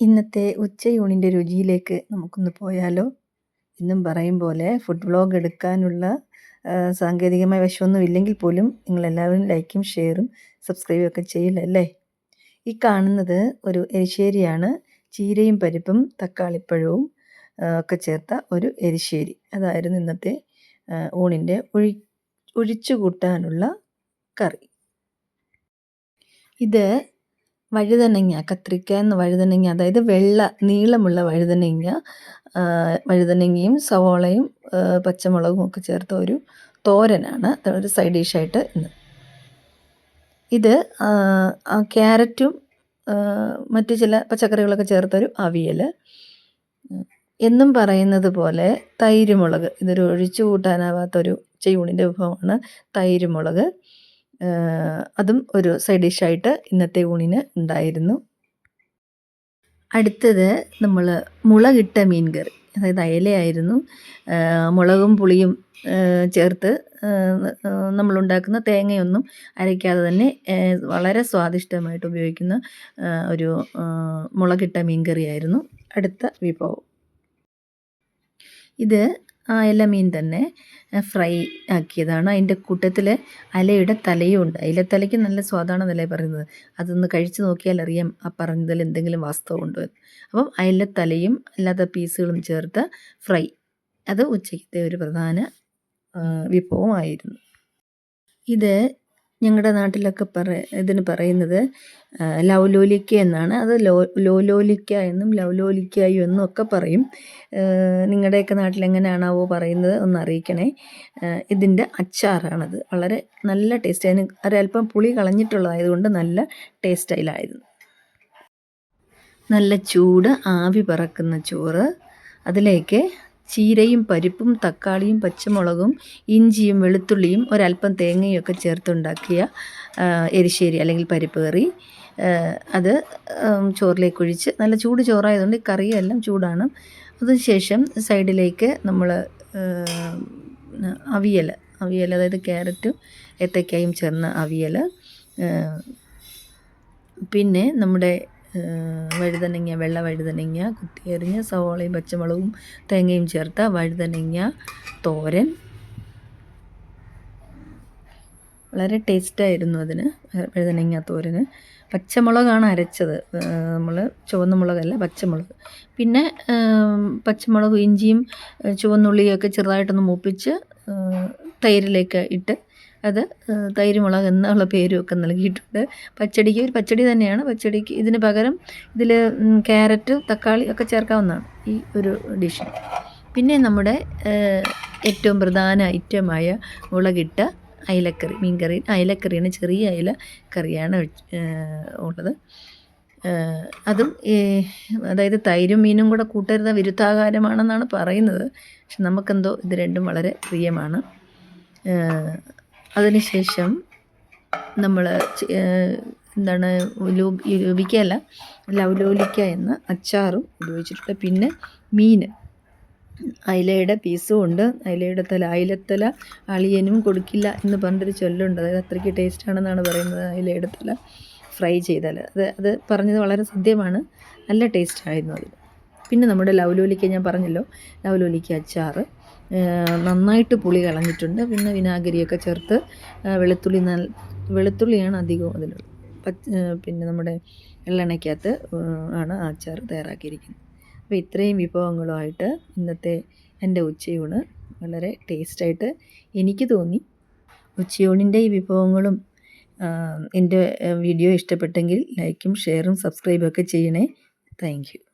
ഇന്നത്തെ ഉച്ചയൂണിന്റെ രുചിയിലേക്ക് നമുക്കൊന്ന് പോയാലോ? എന്നും പറയും പോലെ ഫുഡ് വ്ളോഗ് എടുക്കാനുള്ള സാങ്കേതികമായ വശമൊന്നും ഇല്ലെങ്കിൽ പോലും നിങ്ങളെല്ലാവരും ലൈക്കും ഷെയറും സബ്സ്ക്രൈബും ഒക്കെ ചെയ്യില്ലല്ലേ ഈ കാണുന്നത് ഒരു എരിശ്ശേരിയാണ് ചീരയും പരിപ്പും തക്കാളിപ്പഴവും ഒക്കെ ചേർത്ത ഒരു എരിശ്ശേരി അതായിരുന്നു ഇന്നത്തെ ഊണിന്റെ ഒഴി ഒഴിച്ചു കൂട്ടാനുള്ള കറി. ഇത് വഴുതനങ്ങ കത്രിക്ക എന്ന വഴുതനങ്ങ അതായത് വെള്ള നീളമുള്ള വഴുതനങ്ങ വഴുതനങ്ങയും സവോളയും പച്ചമുളകും ഒക്കെ ചേർത്ത ഒരു തോരനാണ്. ഒരു സൈഡ് ഡിഷായിട്ട് ഇന്ന്. ഇത് ക്യാരറ്റും മറ്റു ചില പച്ചക്കറികളൊക്കെ ചേർത്തൊരു അവിയൽ എന്നും പറയുന്നത് പോലെ തൈരുമുളക് ഇതൊരു ഒഴിച്ചു കൂട്ടാനാവാത്തൊരു ചെയ്യൂണിന്റെ വിഭവമാണ് തൈര് മുളക്. അതും ഒരു സൈഡ് ഡിഷായിട്ട് ഇന്നത്തെ ഊണിന് ഉണ്ടായിരുന്നു. അടുത്തത് നമ്മൾ മുളകിട്ട മീൻ കറി അതായത് അയലയായിരുന്നു. മുളകും പുളിയും ചേർത്ത് നമ്മളുണ്ടാക്കുന്ന തേങ്ങയൊന്നും അരയ്ക്കാതെ തന്നെ വളരെ സ്വാദിഷ്ടമായിട്ട് ഉപയോഗിക്കുന്ന ഒരു മുളകിട്ട മീൻ കറിയായിരുന്നു. അടുത്ത വിഭവം. ഇത് അയല മീൻ തന്നെ ഫ്രൈ ആക്കിയതാണ്. അതിന്റെ കൂട്ടത്തിൽ അലയുടെ തലയും ഉണ്ട്. അയിലത്തലയ്ക്ക് നല്ല സ്വാദാണെന്നല്ലേ പറയുന്നത്. അതൊന്ന് കഴിച്ച് നോക്കിയാൽ അറിയാം ആ പറഞ്ഞതിൽ എന്തെങ്കിലും വാസ്തവമുണ്ടോ അപ്പം അയിലത്തലയും അല്ലാത്ത പീസുകളും ചേർത്ത് ഫ്രൈ. അത് ഉച്ചയ്ക്കത്തെ ഒരു പ്രധാന വിഭവമായിരുന്നു. ഇത് ഞങ്ങളുടെ നാട്ടിലൊക്കെ പറ ഇതിന് പറയുന്നത് ലൗലോലിക്ക എന്നാണ്. അത് ലോ ലോലോലിക്ക എന്നും ലൗലോലിക്കായും എന്നും ഒക്കെ പറയും. നിങ്ങളുടെയൊക്കെ നാട്ടിൽ എങ്ങനെയാണാവോ പറയുന്നത് ഒന്ന് അറിയിക്കണേ. ഇതിന്റെ അച്ചാറാണത്. വളരെ നല്ല ടേസ്റ്റ് അതിന് ഒരല്പം പുളി കളഞ്ഞിട്ടുള്ളതായതുകൊണ്ട് നല്ല ടേസ്റ്റൈലായിരുന്നു നല്ല ചൂട് ആവി പറക്കുന്ന ചോറ്. അതിലേക്ക് ചീരയും പരിപ്പും തക്കാളിയും പച്ചമുളകും ഇഞ്ചിയും വെളുത്തുള്ളിയും ഒരല്പം തേങ്ങയും ഒക്കെ ചേർത്തുണ്ടാക്കിയ എരിശ്ശേരി അല്ലെങ്കിൽ പരിപ്പ് കറി. അത് ചോറിലേക്ക് ഒഴിച്ച് നല്ല ചൂട് ചോറായതുകൊണ്ട് ഈ കറിയെല്ലാം ചൂടാണ്. അതിനുശേഷം സൈഡിലേക്ക് നമ്മൾ അവിയൽ അവിയൽ അതായത് ക്യാരറ്റും ഏത്തക്കായും ചേർന്ന അവിയൽ പിന്നെ നമ്മുടെ വഴുതനങ്ങ വെള്ള വഴുതനങ്ങ കുത്തിയെറിഞ്ഞ് സവോളയും പച്ചമുളകും തേങ്ങയും ചേർത്ത വഴുതനങ്ങ തോരൻ. വളരെ ടേസ്റ്റായിരുന്നു അതിന് വഴുതനങ്ങ തോരന്. പച്ചമുളകാണ് അരച്ചത്. നമ്മൾ ചുവന്ന മുളകല്ല പച്ചമുളക്. പിന്നെ പച്ചമുളകും ഇഞ്ചിയും ചുവന്നുള്ളിയൊക്കെ ചെറുതായിട്ടൊന്ന് മൂപ്പിച്ച് തൈരിലേക്ക് ഇട്ട് അത് തൈരുമുളക് എന്നുള്ള പേരുമൊക്കെ നൽകിയിട്ടുണ്ട്. പച്ചടിക്ക് ഒരു പച്ചടി തന്നെയാണ്. പച്ചടിക്ക് ഇതിന് പകരം ഇതിൽ ക്യാരറ്റ് തക്കാളി ഒക്കെ ചേർക്കാവുന്നതാണ് ഈ ഒരു ഡിഷ്. പിന്നെ നമ്മുടെ ഏറ്റവും പ്രധാന ഐറ്റമായ മുളകിട്ട അയിലക്കറി മീൻകറി. അയിലക്കറിയാണ് ചെറിയ അയില കറിയാണ് ഉള്ളത്. അതും അതായത് തൈരും മീനും കൂടെ കൂട്ടരുന്ന വിരുദ്ധാകാരമാണെന്നാണ് പറയുന്നത്. പക്ഷെ നമുക്കെന്തോ ഇത് രണ്ടും വളരെ പ്രിയമാണ്. അതിനുശേഷം നമ്മൾ എന്താണ് ലോപിക്കല്ല ലവലോലിക്ക എന്ന അച്ചാറും ഉപയോഗിച്ചിട്ടുണ്ട്. പിന്നെ മീൻ അയിലയുടെ പീസും ഉണ്ട്. അയിലയുടെ തല അയിലത്തല അളിയനും കൊടുക്കില്ല എന്ന് പറഞ്ഞൊരു ചൊല്ലുണ്ട്. അതായത് അത്രയ്ക്ക് ടേസ്റ്റ് ആണെന്നാണ് പറയുന്നത് അയിലയുടെ തല ഫ്രൈ ചെയ്താൽ. അത് അത് പറഞ്ഞത് വളരെ സത്യമാണ്. നല്ല ടേസ്റ്റ് ആയിരുന്നു അതിൽ പിന്നെ നമ്മുടെ ലവലോലിക്ക ഞാൻ പറഞ്ഞല്ലോ. ലവലോലിക്ക അച്ചാറ്. നന്നായിട്ട് പുളി കളഞ്ഞിട്ടുണ്ട്. പിന്നെ വിനാഗിരിയൊക്കെ ചേർത്ത് വെളുത്തുള്ളി നല്ല വെളുത്തുള്ളിയാണ് അധികവും അതിലുള്ളത്. പിന്നെ നമ്മുടെ എള്ളെണ്ണയ്ക്കകത്ത് ആണ് അച്ചാർ തയ്യാറാക്കിയിരിക്കുന്നത്. അപ്പോൾ ഇത്രയും വിഭവങ്ങളുമായിട്ട് ഇന്നത്തെ എന്റെ ഉച്ചയൂണ് വളരെ ടേസ്റ്റായിട്ട് എനിക്ക് തോന്നി. ഉച്ചയൂണിന്റെ ഈ വിഭവങ്ങളും എന്റെ വീഡിയോ ഇഷ്ടപ്പെട്ടെങ്കിൽ ലൈക്കും ഷെയറും സബ്സ്ക്രൈബൊക്കെ ചെയ്യണേ. താങ്ക്